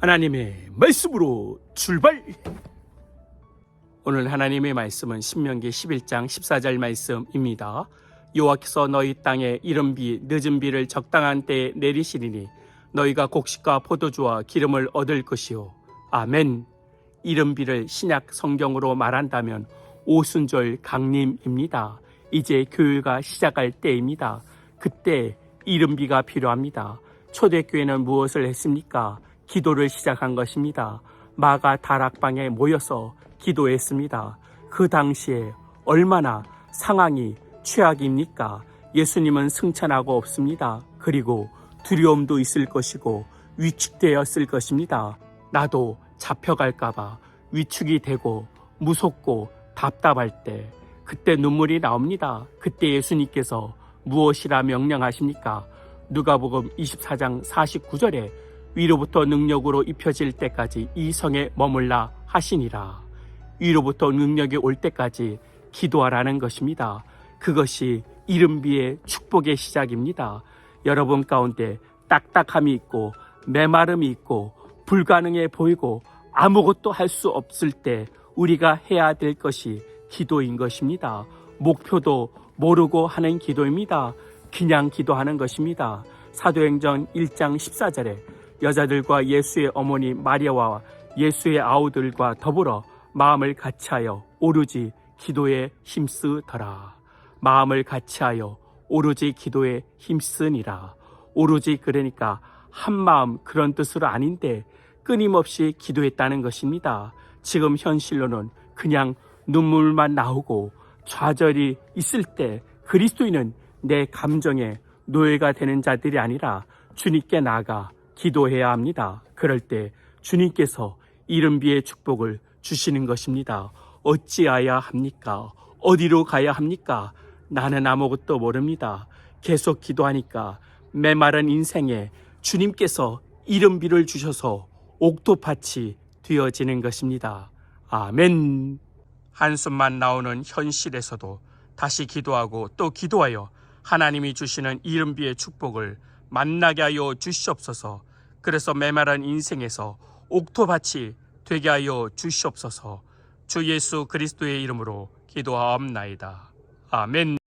하나님의 말씀으로 출발! 오늘 하나님의 말씀은 신명기 11장 14절 말씀입니다. 여호와께서 너희 땅에 이른 비 늦은 비를 적당한 때에 내리시리니 너희가 곡식과 포도주와 기름을 얻을 것이요. 아멘. 이른 비를 신약 성경으로 말한다면 오순절 강림입니다. 이제 교회가 시작할 때입니다. 그때 이른 비가 필요합니다. 초대교회는 무엇을 했습니까? 기도를 시작한 것입니다. 마가 다락방에 모여서 기도했습니다. 그 당시에 얼마나 상황이 최악입니까? 예수님은 승천하고 없습니다. 그리고 두려움도 있을 것이고 위축되었을 것입니다. 나도 잡혀갈까봐 위축이 되고 무섭고 답답할 때 그때 눈물이 나옵니다. 그때 예수님께서 무엇이라 명령하십니까? 누가복음 24장 49절에 위로부터 능력으로 입혀질 때까지 이 성에 머물라 하시니라. 위로부터 능력이 올 때까지 기도하라는 것입니다. 그것이 이른비의 축복의 시작입니다. 여러분 가운데 딱딱함이 있고 메마름이 있고 불가능해 보이고 아무것도 할 수 없을 때 우리가 해야 될 것이 기도인 것입니다. 목표도 모르고 하는 기도입니다. 그냥 기도하는 것입니다. 사도행전 1장 14절에 여자들과 예수의 어머니 마리아와 예수의 아우들과 더불어 마음을 같이하여 오로지 기도에 힘쓰더라. 마음을 같이하여 오로지 기도에 힘쓰니라. 오로지 그러니까 한 마음 그런 뜻으로 아닌데 끊임없이 기도했다는 것입니다. 지금 현실로는 그냥 눈물만 나오고 좌절이 있을 때 그리스도인은 내 감정에 노예가 되는 자들이 아니라 주님께 나가 기도해야 합니다. 그럴 때 주님께서 이른비의 축복을 주시는 것입니다. 어찌해야 합니까? 어디로 가야 합니까? 나는 아무것도 모릅니다. 계속 기도하니까 메마른 인생에 주님께서 이른비를 주셔서 옥토밭이 되어지는 것입니다. 아멘. 한숨만 나오는 현실에서도 다시 기도하고 또 기도하여 하나님이 주시는 이른비의 축복을 만나게 하여 주시옵소서. 그래서 메마른 인생에서 옥토밭이 되게 하여 주시옵소서. 주 예수 그리스도의 이름으로 기도하옵나이다. 아멘.